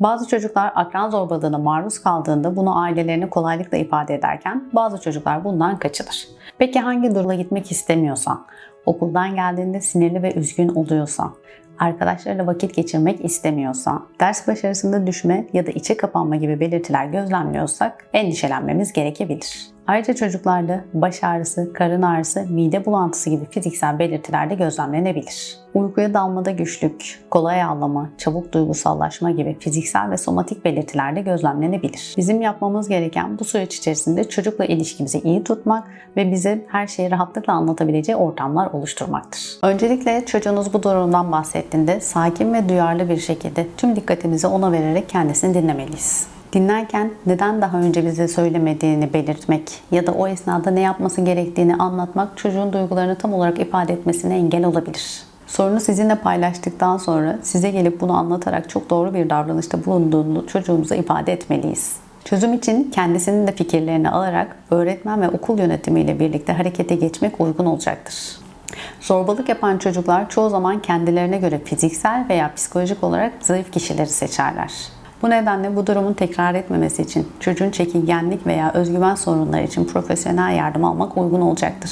Bazı çocuklar akran zorbalığına maruz kaldığında bunu ailelerine kolaylıkla ifade ederken bazı çocuklar bundan kaçınır. Peki hangi durumda gitmek istemiyorsan, okuldan geldiğinde sinirli ve üzgün oluyorsan, arkadaşlarıyla vakit geçirmek istemiyorsan, ders başarısında düşme ya da içe kapanma gibi belirtiler gözlemliyorsak endişelenmemiz gerekebilir. Ayrıca çocuklarda baş ağrısı, karın ağrısı, mide bulantısı gibi fiziksel belirtiler de gözlemlenebilir. Uykuya dalmada güçlük, kolay ağlama, çabuk duygusallaşma gibi fiziksel ve somatik belirtiler de gözlemlenebilir. Bizim yapmamız gereken bu süreç içerisinde çocukla ilişkimizi iyi tutmak ve bize her şeyi rahatlıkla anlatabileceği ortamlar oluşturmaktır. Öncelikle çocuğunuz bu durumdan bahsettiğinde sakin ve duyarlı bir şekilde tüm dikkatimizi ona vererek kendisini dinlemeliyiz. Dinlerken neden daha önce bize söylemediğini belirtmek ya da o esnada ne yapması gerektiğini anlatmak çocuğun duygularını tam olarak ifade etmesine engel olabilir. Sorunu sizinle paylaştıktan sonra size gelip bunu anlatarak çok doğru bir davranışta bulunduğunu çocuğumuza ifade etmeliyiz. Çözüm için kendisinin de fikirlerini alarak öğretmen ve okul yönetimiyle birlikte harekete geçmek uygun olacaktır. Zorbalık yapan çocuklar çoğu zaman kendilerine göre fiziksel veya psikolojik olarak zayıf kişileri seçerler. Bu nedenle bu durumun tekrar etmemesi için çocuğun çekingenlik veya özgüven sorunları için profesyonel yardım almak uygun olacaktır.